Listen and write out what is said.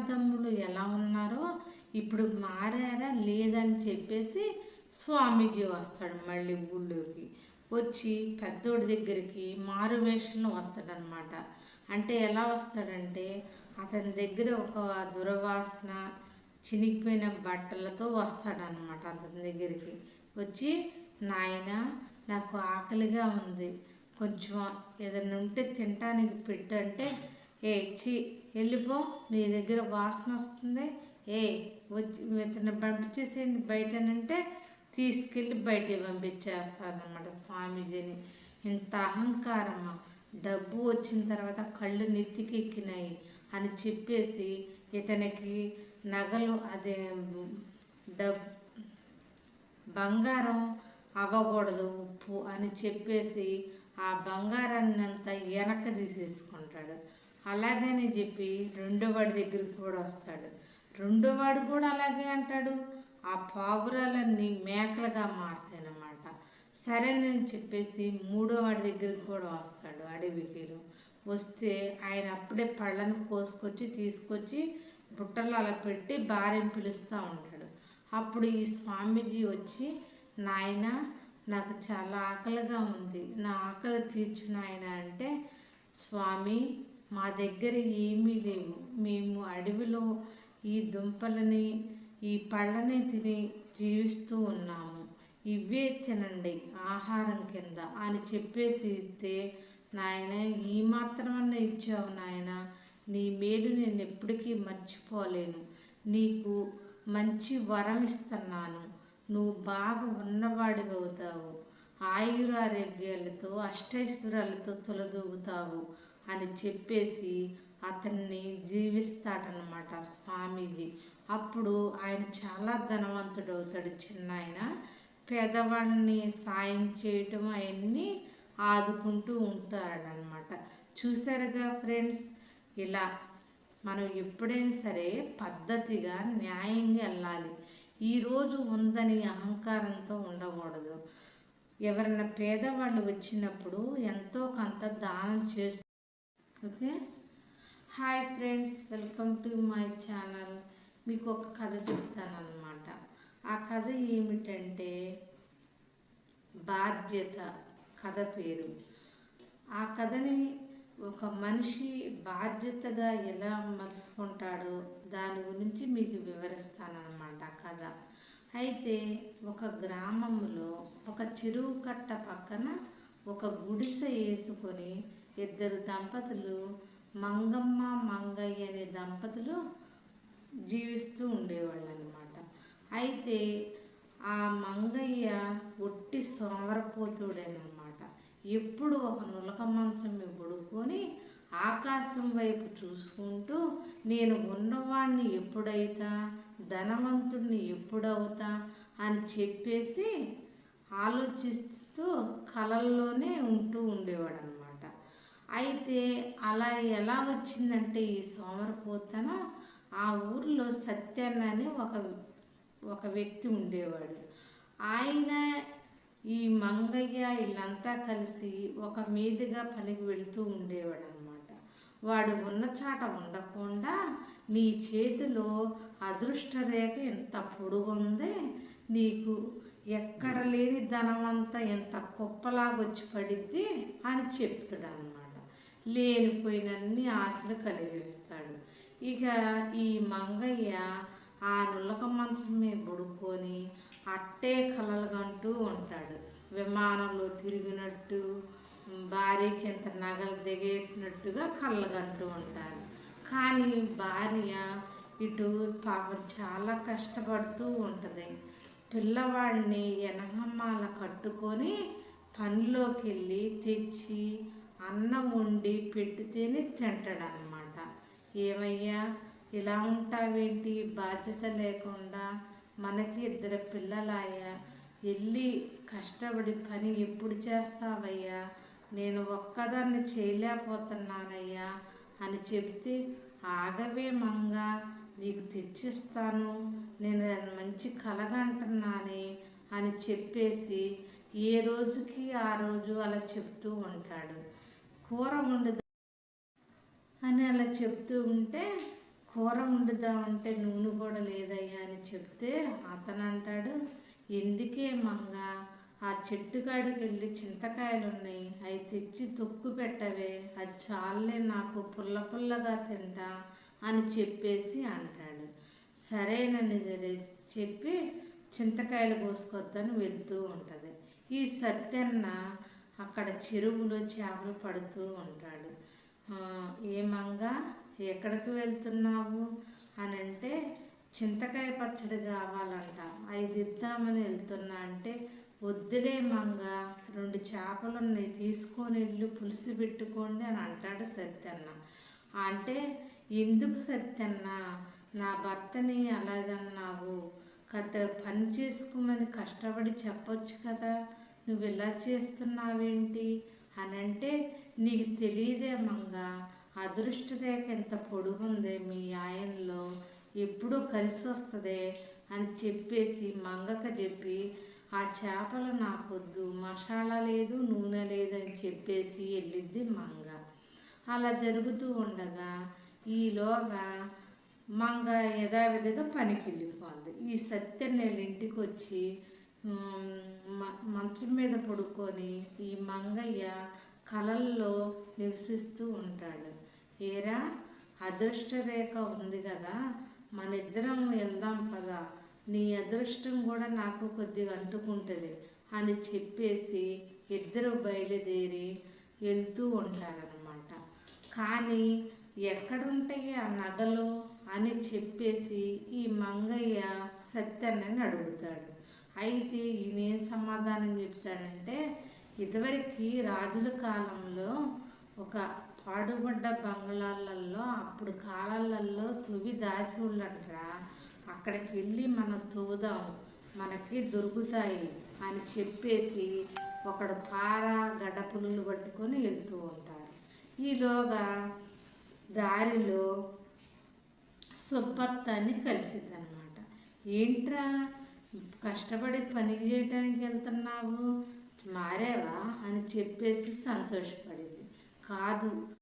అన్నదమ్ములు ఎలా ఉన్నారో ఇప్పుడు మారారా లేదని చెప్పేసి స్వామీజీ వస్తాడు మళ్ళీ ఊళ్ళోకి. వచ్చి పెద్దోడి దగ్గరికి మారు వేషంలో వస్తాడనమాట అంటే ఎలా వస్తాడంటే అతని దగ్గర ఒక దురవాసన చినిగిపోయిన బట్టలతో వస్తాడనమాట అతని దగ్గరికి. వచ్చి నాయన నాకు ఆకలిగా ఉంది. కొంచెం ఏదైనా ఉంటే తినటానికి పెట్టు అంటే ఏ చి వెళ్ళిపో నీ దగ్గర వాసన వస్తుంది. ఏ వచ్చి ఇతను పంపించేసేయండి బయటనంటే తీసుకెళ్ళి బయటికి పంపించేస్తారనమాట స్వామీజీని. ఇంత అహంకారమా? డబ్బు వచ్చిన తర్వాత కళ్ళు నెత్తికెక్కినాయి అని చెప్పేసి ఇతనికి నగలు అదే డబ్ బంగారం అవ్వకూడదు ఉప్పు అని చెప్పేసి ఆ బంగారాన్ని అంతా వెనక తీసేసుకుంటాడు. అలాగని చెప్పి రెండో వాడి దగ్గరికి కూడా వస్తాడు. రెండో వాడు కూడా అలాగే అంటాడు. ఆ పావురాలన్నీ మేకలుగా మారుతాయన్నమాట. సరేనని చెప్పేసి మూడోవాడి దగ్గరికి కూడా వస్తాడు అడవికిలు వస్తే ఆయన అప్పుడే పళ్ళను కోసుకొచ్చి తీసుకొచ్చి బుట్టలు అలా పెట్టి భార్యను పిలుస్తూ ఉంటాడు. అప్పుడు ఈ స్వామీజీ వచ్చి నాయన నాకు చాలా ఆకలిగా ఉంది. నా ఆకలి తీర్చు నాయన అంటే స్వామి మా దగ్గర ఏమీ లేవు. మేము అడవిలో ఈ దుంపలని ఈ పళ్ళని తిని జీవిస్తూ ఉన్నాము. ఇవే తినండి ఆహారం కింద అని చెప్పేసి ఇస్తే నాయన ఈ మాత్రమన్నా ఇచ్చావు నాయన. నీ మేలు నేను ఎప్పటికీ మర్చిపోలేను. నీకు మంచి వరం ఇస్తున్నాను. నువ్వు బాగా ఉన్నవాడివి అవుతావు. ఆయురారోగ్యాలతో అష్టైశ్వర్యాలతో తొలదూగుతావు అని చెప్పేసి అతన్ని జీవిస్తాడనమాట స్వామీజీ. అప్పుడు ఆయన చాలా ధనవంతుడు అవుతాడు చిన్న ఆయన పేదవాడిని సాయం చేయటం అవన్నీ ఆదుకుంటూ ఉంటాడనమాట చూసారుగా ఫ్రెండ్స్ ఇలా మనం ఎప్పుడైనా సరే పద్ధతిగా న్యాయంగా వెళ్ళాలి. ఈరోజు ఉందని అహంకారంతో ఉండకూడదు. ఎవరైనా పేదవాళ్ళు వచ్చినప్పుడు ఎంతో కొంత దానం చేస్తూ okay? Hi friends welcome to my channel. మీకు ఒక కథ చెప్తానమాట ఆ కథ ఏమిటంటే బాధ్యత కథ పేరు. ఆ కథని ఒక మనిషి బాధ్యతగా ఎలా మలుచుకుంటాడో దాని గురించి మీకు వివరిస్తానన్నమాట కథ. అయితే ఒక గ్రామంలో ఒక చెరువు కట్ట పక్కన ఒక గుడిసె వేసుకొని ఇద్దరు దంపతులు మంగమ్మ మంగయ్య అనే దంపతులు జీవిస్తూ ఉండేవాళ్ళు అనమాట అయితే ఆ మంగయ్య ఒట్టి సోమరపోతుడేనమాట. ఎప్పుడు ఒక నులక మంచం పడుకొని ఆకాశం వైపు చూసుకుంటూ నేను ఉన్నవాడిని ఎప్పుడైతా ధనవంతుడిని ఎప్పుడవుతా అని చెప్పేసి ఆలోచిస్తూ కలల్లోనే ఉంటూ ఉండేవాడు అనమాట అయితే అలా ఎలా వచ్చిందంటే ఈ సోమరపోతనం ఆ ఊర్లో సత్యన్న అని ఒక ఒక వ్యక్తి ఉండేవాడు. ఆయన ఈ మంగయ్య వీళ్ళంతా కలిసి ఒక మీదుగా పనికి వెళుతూ ఉండేవాడు అనమాట వాడు ఉన్న చాట ఉండకుండా నీ చేతిలో అదృష్ట రేఖ ఎంత పొడుగుందే నీకు ఎక్కడ లేని ధనమంతా ఎంత కుప్పలాగొచ్చి పడిద్ది అని చెప్తాడు అనమాట లేనిపోయినన్ని ఆశలు కలిగిస్తాడు. ఇక ఈ మంగయ్య ఆ నులక మంచం మీద పడుకొని అట్టే కలలుగంటూ ఉంటాడు. విమానంలో తిరిగినట్టు భార్యకి ఎంత నగలు దిగేసినట్టుగా కళ్ళగంటూ ఉంటాడు. కానీ భార్య ఇటు పాపం చాలా కష్టపడుతూ ఉంటుంది. పిల్లవాడిని ఎనహమ్మాల కట్టుకొని పనిలోకి వెళ్ళి తెచ్చి అన్నం వండి పెట్టితేనే తింటాడనమాట ఏమయ్యా? ఇలా ఉంటావేంటి? బాధ్యత లేకుండా మనకి ఇద్దరు పిల్లలాయా వెళ్ళి కష్టపడి పని ఎప్పుడు చేస్తావయ్యా? నేను ఒక్కదాన్ని చేయలేకపోతున్నానయ్యా అని చెప్తే ఆగవే మంగ నీకు తెచ్చిస్తాను. నేను మంచి కలగంటున్నానే అని చెప్పేసి ఏ రోజుకి ఆ రోజు అలా చెప్తూ ఉంటాడు. కూర వండుదా అని అలా చెప్తూ ఉంటే కూర వండుదామంటే నూనె కూడా లేదయ్యా అని చెప్తే అతను అంటాడు ఎందుకే మంగ? ఆ చెట్టు కాడికి వెళ్ళి చింతకాయలు ఉన్నాయి. అవి తెచ్చి తొక్కు పెట్టవే. అది చాలే నాకు పుల్ల పుల్లగా తింటా అని చెప్పేసి అంటాడు. సరేనని చెప్పి చింతకాయలు కోసుకొద్దని వెళ్తూ ఉంటుంది. ఈ సత్యన్న అక్కడ చెరువులో చేపలు పడుతూ ఉంటాడు. ఏమంగా ఎక్కడికి వెళ్తున్నావు? అని అంటే చింతకాయ పచ్చడి కావాలంట. ఐదు ఇద్దామని వెళ్తున్నా అంటే వద్దులే మంగ రెండు చేపలు ఉన్నాయి తీసుకొని వెళ్ళి పులుసు పెట్టుకోండి అని అంటాడు సత్యన్న. అంటే ఎందుకు సత్యన్న? నా భర్తని అలాగన్నావు. కథ పని చేసుకోమని కష్టపడి చెప్పొచ్చు కదా. నువ్వు ఇలా చేస్తున్నావేంటి? అని అంటే నీకు తెలియదే మంగ. అదృష్టరేఖ ఎంత పొడుగుందే మీ ఆయనలో. ఎప్పుడూ కలిసి వస్తుందే అని చెప్పేసి మంగక చెప్పి ఆ చేపలు నాకొద్దు మసాలా లేదు నూనె లేదు అని చెప్పేసి వెళ్ళిద్ది మంగ. అలా జరుగుతూ ఉండగా ఈలోగా మంగ యథావిధిగా పనికి వెళ్ళిపోద్ది ఈ సత్యన్నెళ్ళ ఇంటికి వచ్చి మంచం మీద పడుకొని ఈ మంగయ్య కలల్లో నివసిస్తూ ఉంటాడు. ఏరా అదృష్ట రేఖ ఉంది కదా మన ఇద్దరం వెళ్దాం పదా. నీ అదృష్టం కూడా నాకు కొద్దిగా అంటుకుంటుంది అని చెప్పేసి ఇద్దరు బయలుదేరి వెళ్తూ ఉంటారనమాట కానీ ఎక్కడుంటాయి ఆ నగలు అని చెప్పేసి ఈ మంగయ్య సత్యన్నని అడుగుతాడు. అయితే ఈయన సమాధానం చెప్తాడంటే ఇదివరకు రాజుల కాలంలో ఒక పాడుబడ్డ బంగ్లాలలో అప్పుడు కాలాలలో తువి దాసి వాళ్ళంటరా అక్కడికి వెళ్ళి మనం తూదాం మనకి దొరుకుతాయి అని చెప్పేసి ఒకడు పార గడపులు పట్టుకొని వెళ్తూ ఉంటారు. ఈలోగా దారిలో సుబ్బత్తాన్ని కలిసిందనమాట ఏంట్రా? కష్టపడి పని చేయడానికి వెళ్తున్నావు? మారేవా? అని చెప్పేసి సంతోషపడింది. కాదు.